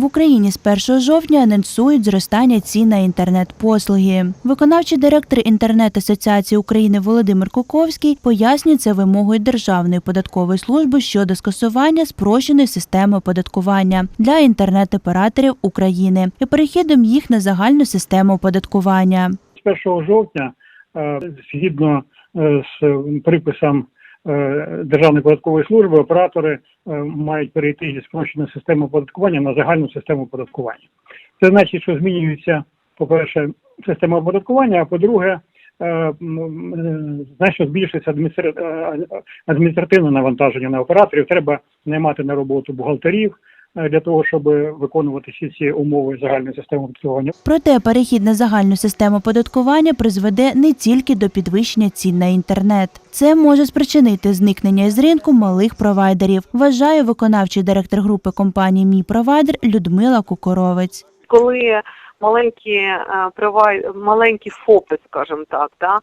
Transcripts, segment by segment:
В Україні з 1 жовтня анонсують зростання цін на інтернет-послуги. Виконавчий директор інтернет асоціації України Володимир Куковський пояснює це вимогою Державної податкової служби щодо скасування спрощеної системи оподаткування для інтернет-операторів України і перехідом їх на загальну систему оподаткування. з 1 жовтня, е, згідно е, з приписам е, Державної податкової служби, оператори е, мають перейти зі спрощеної системи оподаткування на загальну систему оподаткування. Це значить, що змінюється, по-перше, система оподаткування, а по-друге, е, е, значно збільшується е, адміністративне навантаження на операторів. Треба наймати на роботу бухгалтерів е, для того, щоб виконувати всі ці умови загальної системи оподаткування. Проте перехід на загальну систему оподаткування призведе не тільки до підвищення цін на інтернет. Це може спричинити зникнення з ринку малих провайдерів, вважає виконавчий директор групи компанії Мій провайдер Людмила Кукоровець. Коли маленькі права, провай, маленькі ФОПи, скажімо так, да,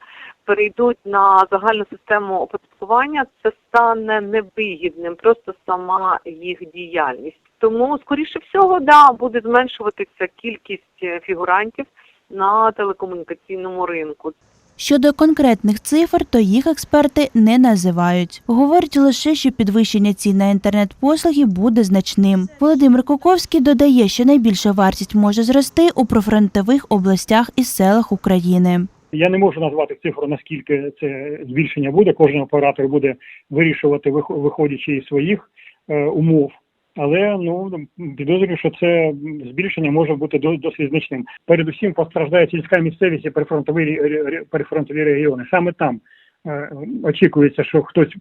перейдуть на загальну систему оподаткування, це стане невигідним, просто сама їх діяльність. Тому, скоріше всього, да, буде зменшуватися кількість е, фігурантів на телекомунікаційному ринку. Щодо конкретних цифр, то їх експерти не називають. Говорять лише, що підвищення цін на інтернет-послуги буде значним. Володимир Куковський додає, що найбільша вартість може зрости у профронтових областях і селах України. Я не можу назвати цифру, наскільки це збільшення буде. Кожен оператор буде вирішувати, вих- виходячи із своїх е, умов. Але ну підозрюю, що це збільшення може бути до- досить значним. Передусім постраждає сільська місцевість і прифронтові ре- регіони. Саме там е, очікується, що хтось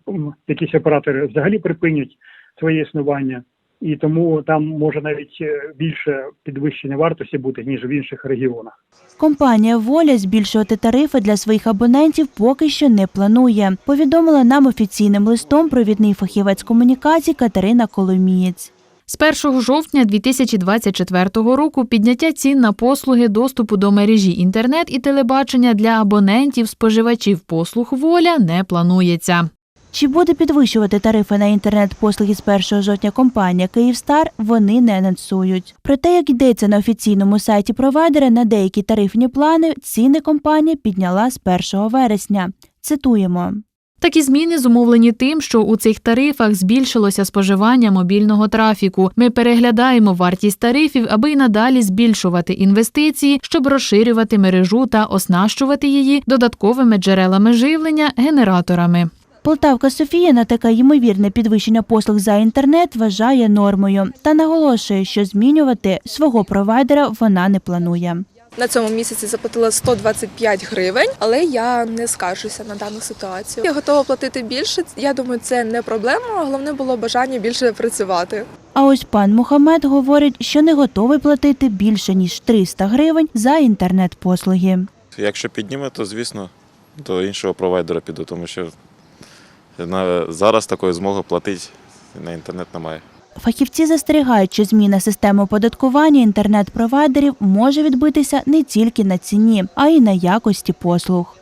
якісь оператори взагалі припинять своє існування, і тому там може навіть е, більше підвищення вартості бути ніж в інших регіонах. Компанія Воля збільшувати тарифи для своїх абонентів поки що не планує. Повідомила нам офіційним листом провідний фахівець комунікацій Катерина Коломієць. З 1 жовтня 2024 року підняття цін на послуги доступу до мережі інтернет і телебачення для абонентів споживачів послуг воля не планується. Чи буде підвищувати тарифи на інтернет-послуги з 1 жовтня компанія Київстар, вони не анонсують. Проте, як йдеться на офіційному сайті провайдера, на деякі тарифні плани ціни компанія підняла з 1 вересня. Цитуємо. Такі зміни зумовлені тим, що у цих тарифах збільшилося споживання мобільного трафіку. Ми переглядаємо вартість тарифів, аби й надалі збільшувати інвестиції, щоб розширювати мережу та оснащувати її додатковими джерелами живлення генераторами. Полтавка Софія на таке ймовірне підвищення послуг за інтернет вважає нормою та наголошує, що змінювати свого провайдера вона не планує. На цьому місяці заплатила 125 гривень, але я не скаржуся на дану ситуацію. Я готова платити більше. Я думаю, це не проблема. Головне було бажання більше працювати. А ось пан Мухаммед говорить, що не готовий платити більше ніж 300 гривень за інтернет-послуги. Якщо підніме, то звісно до іншого провайдера піду, тому що зараз такої змоги платити на інтернет немає. Фахівці застерігають, що зміна системи оподаткування інтернет-провайдерів може відбитися не тільки на ціні, а й на якості послуг.